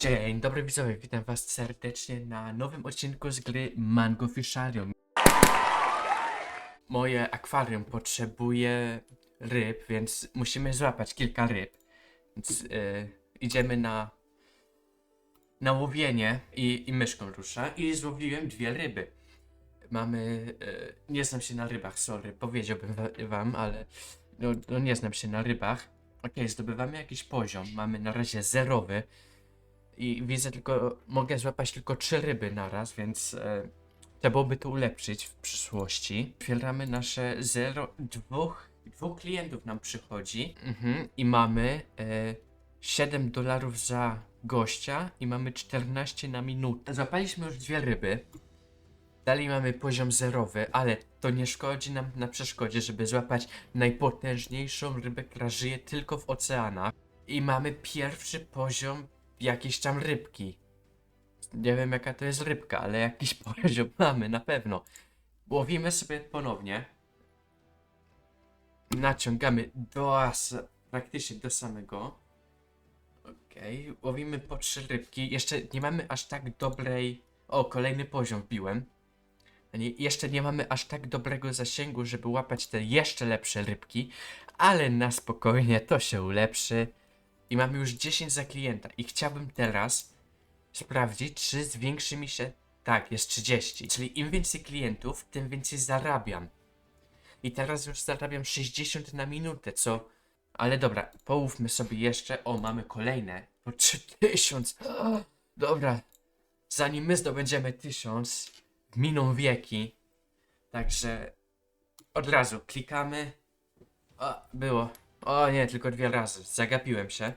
Dzień dobry widzowie, witam was serdecznie na nowym odcinku z gry Mango Fisharium. Moje akwarium potrzebuje ryb, więc musimy złapać kilka ryb. Więc e, idziemy na, na łowienie i, i myszką rusza i złowiłem dwie ryby. Mamy, e, nie znam się na rybach, sorry, powiedziałbym wa- wam, ale no, no nie znam się na rybach. Okej, zdobywamy jakiś poziom, mamy na razie zerowy i widzę tylko, mogę złapać tylko trzy ryby naraz, więc e, trzeba byłoby to ulepszyć w przyszłości. Otwieramy nasze zero, dwóch, dwóch klientów nam przychodzi mhm, i mamy e, 7 dolarów za gościa i mamy 14 na minutę. Złapaliśmy już dwie ryby. Dalej mamy poziom zerowy, ale to nie szkodzi nam na przeszkodzie, żeby złapać najpotężniejszą rybę, która żyje tylko w oceanach. I mamy pierwszy poziom jakiejś tam rybki. Nie wiem jaka to jest rybka, ale jakiś poziom mamy na pewno. Łowimy sobie ponownie. Naciągamy do praktycznie do samego. Okej, łowimy po trzy rybki. Jeszcze nie mamy aż tak dobrej... O, kolejny poziom wbiłem. Nie, jeszcze nie mamy aż tak dobrego zasięgu, żeby łapać te jeszcze lepsze rybki, ale na spokojnie to się ulepszy. I mamy już 10 za klienta. I chciałbym teraz sprawdzić, czy zwiększy mi się. Tak, jest 30. Czyli im więcej klientów, tym więcej zarabiam. I teraz już zarabiam 60 na minutę, co. Ale dobra, połówmy sobie jeszcze. O, mamy kolejne. Po 3000. Dobra. Zanim my zdobędziemy 1000, miną wieki. Także od razu klikamy. O, było. O nie, tylko dwie razy. Zagapiłem się.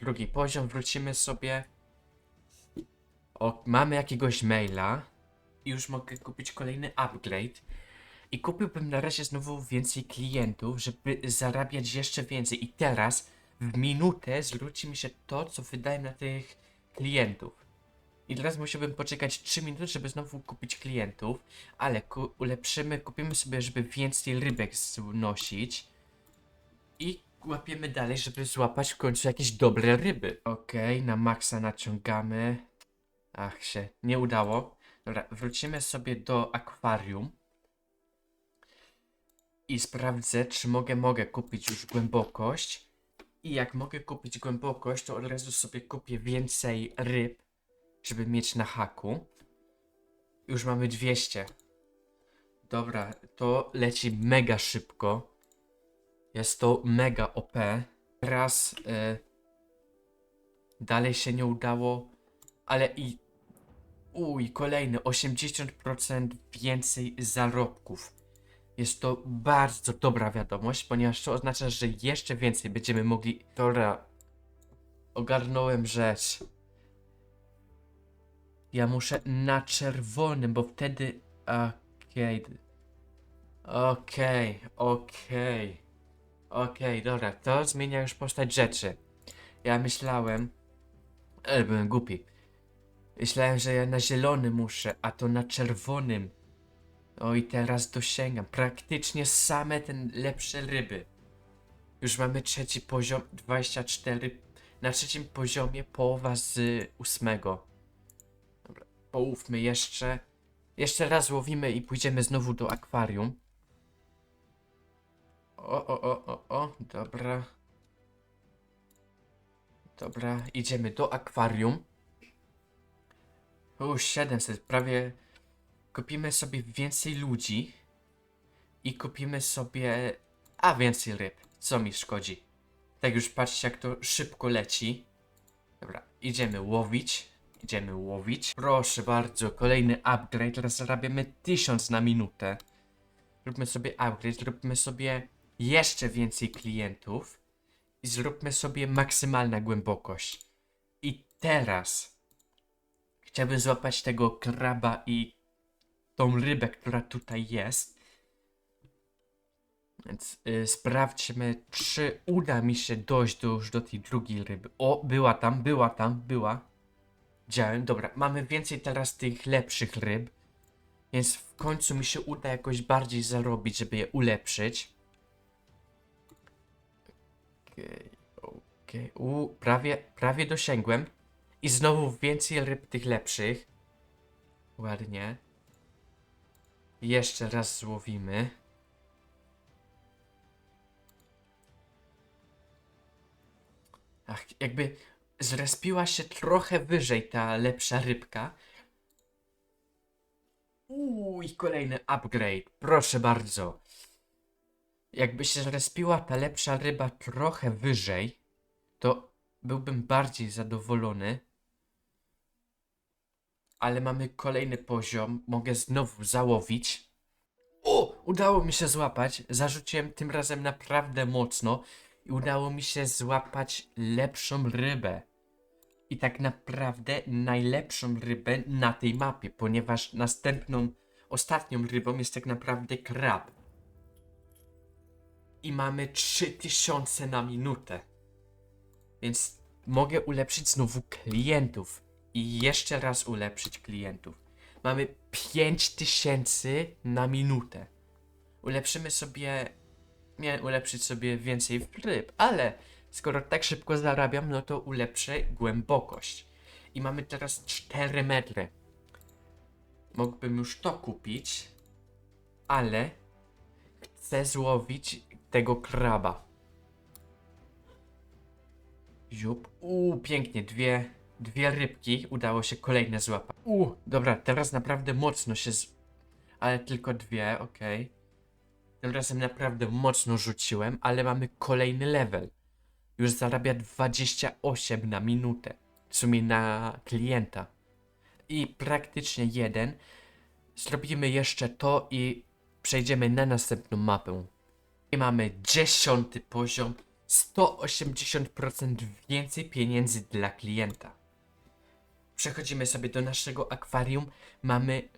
Drugi poziom, wrócimy sobie. O, mamy jakiegoś maila. I już mogę kupić kolejny upgrade. I kupiłbym na razie znowu więcej klientów, żeby zarabiać jeszcze więcej. I teraz w minutę zwróci mi się to, co wydałem na tych klientów. I teraz musiałbym poczekać 3 minuty, żeby znowu kupić klientów. Ale ku ulepszymy, kupimy sobie, żeby więcej rybek znosić. I łapiemy dalej, żeby złapać w końcu jakieś dobre ryby. Okej, na maksa naciągamy. Ach się, nie udało. Dobra, wrócimy sobie do akwarium. I sprawdzę, czy mogę, mogę kupić już głębokość. I jak mogę kupić głębokość, to od razu sobie kupię więcej ryb, żeby mieć na haku. Już mamy 200. Dobra, to leci mega szybko. Jest to mega OP. Teraz e, dalej się nie udało, ale i uj, kolejny 80% więcej zarobków. Jest to bardzo dobra wiadomość, ponieważ to oznacza, że jeszcze więcej będziemy mogli. Dobra, ogarnąłem rzecz. Ja muszę na czerwonym, bo wtedy. Okej. Okej, okej. Okej, dobra, to zmienia już postać rzeczy. Ja myślałem. Ale byłem głupi. Myślałem, że ja na zielony muszę, a to na czerwonym. O i teraz dosięgam. Praktycznie same ten lepsze ryby. Już mamy trzeci poziom 24. Na trzecim poziomie połowa z ósmego. Dobra, połówmy jeszcze. Jeszcze raz łowimy i pójdziemy znowu do akwarium. O, o, o, o, o, dobra. Dobra, idziemy do akwarium. O, 700, prawie kupimy sobie więcej ludzi i kupimy sobie, a więcej ryb, co mi szkodzi. Tak już patrzcie jak to szybko leci. Dobra, idziemy łowić, idziemy łowić. Proszę bardzo, kolejny upgrade, teraz zarabiamy 1000 na minutę. Zróbmy sobie upgrade, zróbmy sobie jeszcze więcej klientów i zróbmy sobie maksymalna głębokość. I teraz chciałbym złapać tego kraba i tą rybę, która tutaj jest. Więc y, sprawdźmy, czy uda mi się dojść do, już do tej drugiej ryby. O, była tam, była tam, była. Widziałem, dobra, mamy więcej teraz tych lepszych ryb. Więc w końcu mi się uda jakoś bardziej zarobić, żeby je ulepszyć. Okej, okej. U, prawie, prawie dosięgłem. I znowu więcej ryb tych lepszych. Ładnie. Jeszcze raz złowimy. Ach, jakby zrespiła się trochę wyżej ta lepsza rybka. Uuu, i kolejny upgrade. Proszę bardzo. Jakby się zrespiła ta lepsza ryba trochę wyżej, to byłbym bardziej zadowolony. Ale mamy kolejny poziom. Mogę znowu załowić. O! Udało mi się złapać. Zarzuciłem tym razem naprawdę mocno. I udało mi się złapać lepszą rybę. I tak naprawdę najlepszą rybę na tej mapie, ponieważ następną, ostatnią rybą jest tak naprawdę krab. I mamy 3000 na minutę. Więc mogę ulepszyć znowu klientów. I jeszcze raz ulepszyć klientów. Mamy 5000 na minutę. Ulepszymy sobie. Miałem ulepszyć sobie więcej ryb, ale skoro tak szybko zarabiam, no to ulepszę głębokość. I mamy teraz 4 metry. Mógłbym już to kupić, ale chcę złowić tego kraba. Ziup. Uuu, pięknie. Dwie, dwie rybki. Udało się kolejne złapać. Uuu, dobra, teraz naprawdę mocno się z... Ale tylko dwie, okej. Tym razem naprawdę mocno rzuciłem, ale mamy kolejny level. Już zarabia 28 na minutę. W sumie na klienta. I praktycznie jeden. Zrobimy jeszcze to i przejdziemy na następną mapę. I mamy dziesiąty poziom. 180% więcej pieniędzy dla klienta. Przechodzimy sobie do naszego akwarium. Mamy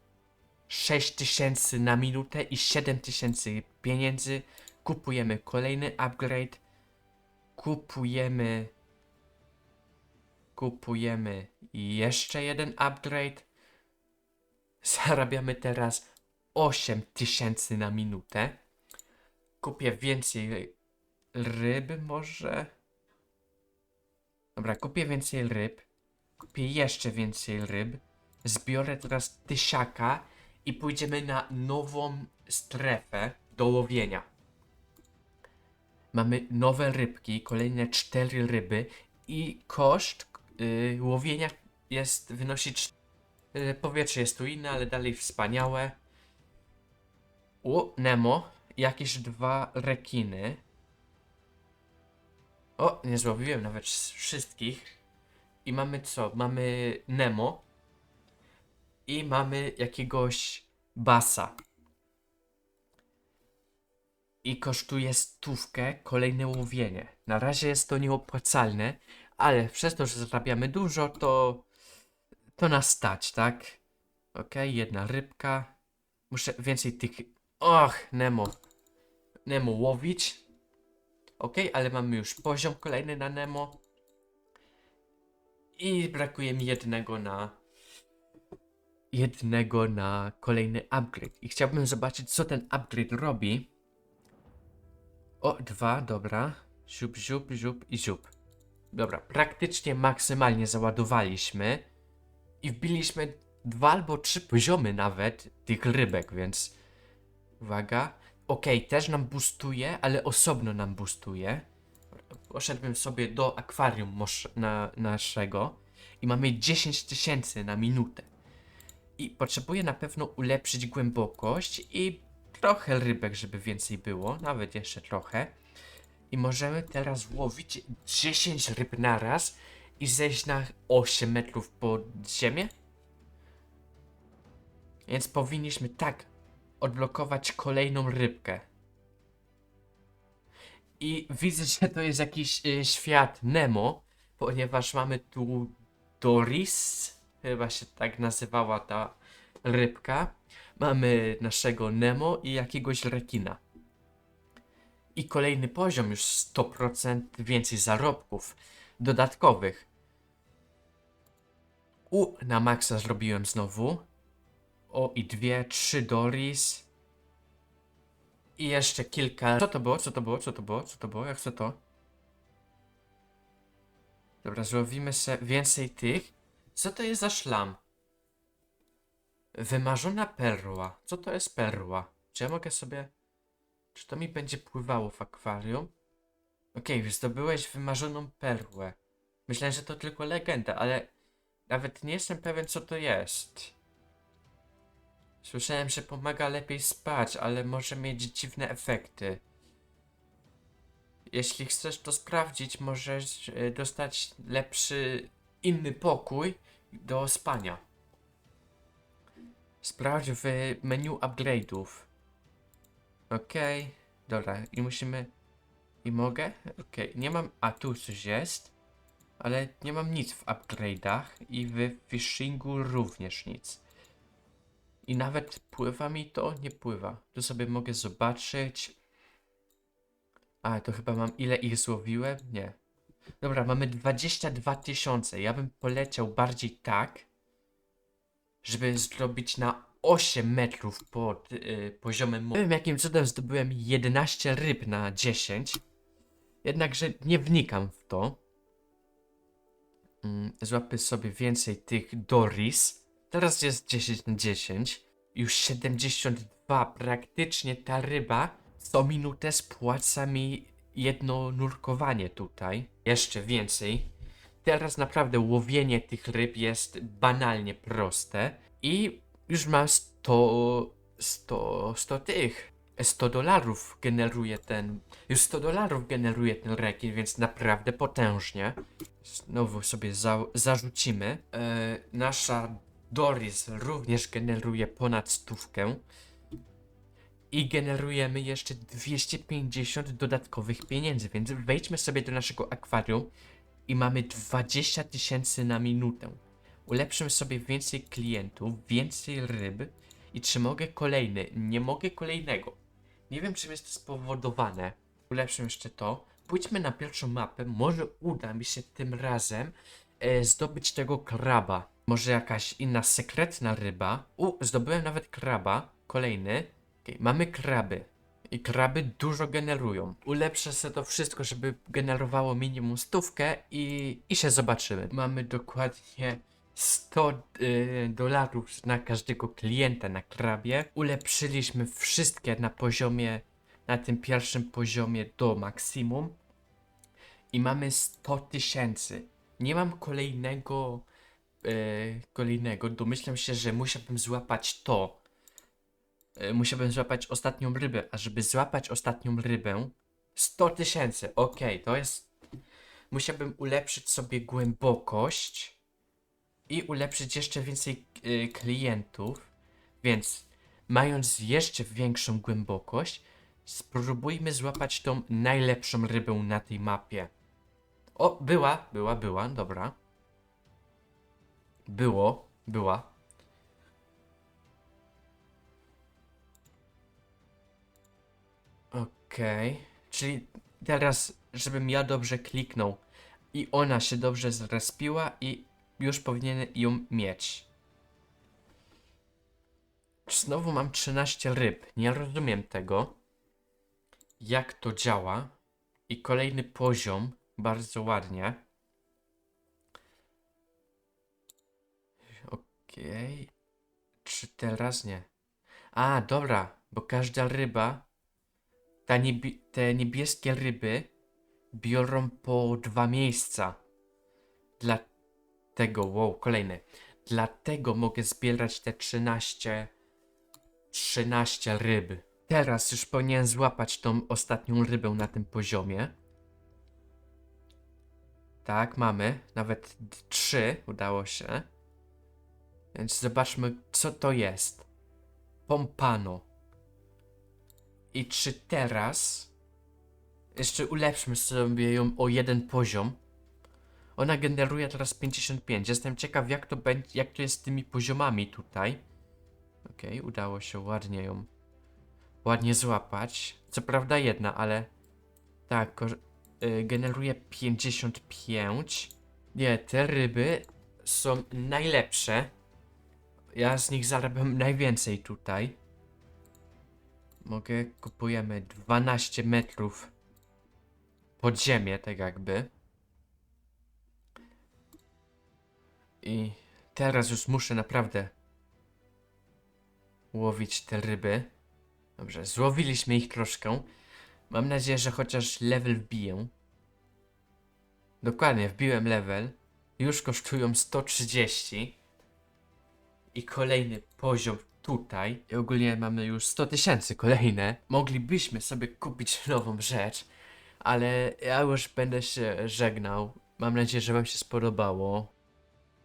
6000 na minutę i 7000 pieniędzy. Kupujemy kolejny upgrade. Kupujemy. Kupujemy jeszcze jeden upgrade. Zarabiamy teraz 8000 na minutę. Kupię więcej ryb może. Dobra, kupię więcej ryb. Kupię jeszcze więcej ryb. Zbiorę teraz tysiaka i pójdziemy na nową strefę do łowienia. Mamy nowe rybki, kolejne cztery ryby i koszt yy, łowienia jest, wynosi cz- yy, powietrze jest tu inne, ale dalej wspaniałe. O, Nemo, jakieś dwa rekiny. O, nie złowiłem nawet wszystkich. I mamy co? Mamy Nemo. I mamy jakiegoś basa. I kosztuje stówkę kolejne łowienie. Na razie jest to nieopłacalne, ale przez to, że zarabiamy dużo, to to nas stać, tak? Okej, jedna rybka. Muszę więcej tych... Och, Nemo. Nemo łowić. Okej, ale mamy już poziom kolejny na Nemo. I brakuje mi jednego na... Jednego na kolejny upgrade. I chciałbym zobaczyć, co ten upgrade robi. O, dwa, dobra. Ziup, ziup, ziup i ziup. Dobra, praktycznie maksymalnie załadowaliśmy. I wbiliśmy dwa albo trzy poziomy nawet tych rybek, więc... Uwaga. Okej, też nam boostuje, ale osobno nam boostuje. Poszedłem sobie do akwarium na, naszego i mamy 10 tysięcy na minutę. I potrzebuję na pewno ulepszyć głębokość i trochę rybek, żeby więcej było, nawet jeszcze trochę. I możemy teraz łowić 10 ryb naraz i zejść na 8 metrów pod ziemię. Więc powinniśmy tak odblokować kolejną rybkę. I widzę, że to jest jakiś y, świat Nemo, ponieważ mamy tu Doris, chyba się tak nazywała ta rybka. Mamy naszego Nemo i jakiegoś rekina. I kolejny poziom, już 100% więcej zarobków dodatkowych. U, na maksa zrobiłem znowu. O, i dwie, trzy Doris. I jeszcze kilka. Co to było? Co to było? Co to było? Co to było? Jak chcę to? Dobra, złowimy se więcej tych. Co to jest za szlam? Wymarzona perła. Co to jest perła? Czy ja mogę sobie... Czy to mi będzie pływało w akwarium? Okej, okay, zdobyłeś wymarzoną perłę. Myślałem, że to tylko legenda, ale nawet nie jestem pewien, co to jest. Słyszałem, że pomaga lepiej spać, ale może mieć dziwne efekty. Jeśli chcesz to sprawdzić, możesz e, dostać lepszy, inny pokój do spania. Sprawdź w menu upgrade'ów. Okej, okay. dobra, i musimy... I mogę? Okej, okay. nie mam... A, tu coś jest. Ale nie mam nic w upgrade'ach i w fishingu również nic. I nawet pływa mi to? Nie pływa. Tu sobie mogę zobaczyć. A, to chyba mam ile ich złowiłem? Nie. Dobra, mamy 22 tysiące. Ja bym poleciał bardziej tak, żeby zrobić na 8 metrów pod yy, poziomem morza. Nie wiem jakim cudem zdobyłem 11 ryb na 10. Jednakże nie wnikam w to. Mm, złapy sobie więcej tych Doris. Teraz jest 10 na 10. Już 72. Praktycznie ta ryba co minutę spłaca mi jedno nurkowanie tutaj. Jeszcze więcej. Teraz naprawdę łowienie tych ryb jest banalnie proste. I już mam 100, 100, 100 tych. 100 dolarów generuje ten. Już 100 dolarów generuje ten rekin, więc naprawdę potężnie. Znowu sobie za, zarzucimy. E, nasza Doris również generuje ponad stówkę. I generujemy jeszcze 250 dodatkowych pieniędzy, więc wejdźmy sobie do naszego akwarium i mamy 20 tysięcy na minutę. Ulepszymy sobie więcej klientów, więcej ryb i czy mogę kolejny? Nie mogę kolejnego. Nie wiem czym jest to spowodowane. Ulepszymy jeszcze to. Pójdźmy na pierwszą mapę, może uda mi się tym razem e, zdobyć tego kraba. Może jakaś inna sekretna ryba. U, zdobyłem nawet kraba. Kolejny. Okay, mamy kraby. I kraby dużo generują. Ulepszę sobie to wszystko, żeby generowało minimum stówkę i, i się zobaczymy. Mamy dokładnie 100 y, dolarów na każdego klienta na krabie. Ulepszyliśmy wszystkie na poziomie, na tym pierwszym poziomie do maksimum. I mamy 100 tysięcy. Nie mam kolejnego, y, kolejnego. Domyślam się, że musiałbym złapać to. E, musiałbym złapać ostatnią rybę, a żeby złapać ostatnią rybę 100 tysięcy, okej, to jest musiałbym ulepszyć sobie głębokość i ulepszyć jeszcze więcej y, klientów, więc mając jeszcze większą głębokość spróbujmy złapać tą najlepszą rybę na tej mapie. O, była, była, była, dobra było, była Okej. Okay. Czyli teraz, żebym ja dobrze kliknął i ona się dobrze zrespiła i już powinien ją mieć. Znowu mam 13 ryb. Nie rozumiem tego. Jak to działa. I kolejny poziom. Bardzo ładnie. Okej. Okay. Czy teraz nie? A, dobra. Bo każda ryba ta niebie te niebieskie ryby biorą po dwa miejsca. Dlatego, wow, kolejny. Dlatego mogę zbierać te 13, 13 ryb. Teraz już powinienem złapać tą ostatnią rybę na tym poziomie. Tak, mamy. Nawet trzy udało się. Więc zobaczmy, co to jest. Pompano. I czy teraz jeszcze ulepszmy sobie ją o jeden poziom? Ona generuje teraz 55. Jestem ciekaw jak to będzie, jak to jest z tymi poziomami tutaj. Okej, okay, udało się ładnie ją ładnie złapać. Co prawda jedna, ale tak, y, generuje 55. Nie, te ryby są najlepsze. Ja z nich zarabiam najwięcej tutaj. Mogę, kupujemy 12 metrów pod ziemię, tak jakby. I teraz już muszę naprawdę łowić te ryby. Dobrze, złowiliśmy ich troszkę. Mam nadzieję, że chociaż level wbiję. Dokładnie, wbiłem level. Już kosztują 130. I kolejny poziom tutaj. I ogólnie mamy już 100 tysięcy kolejne. Moglibyśmy sobie kupić nową rzecz. Ale ja już będę się żegnał. Mam nadzieję, że Wam się spodobało.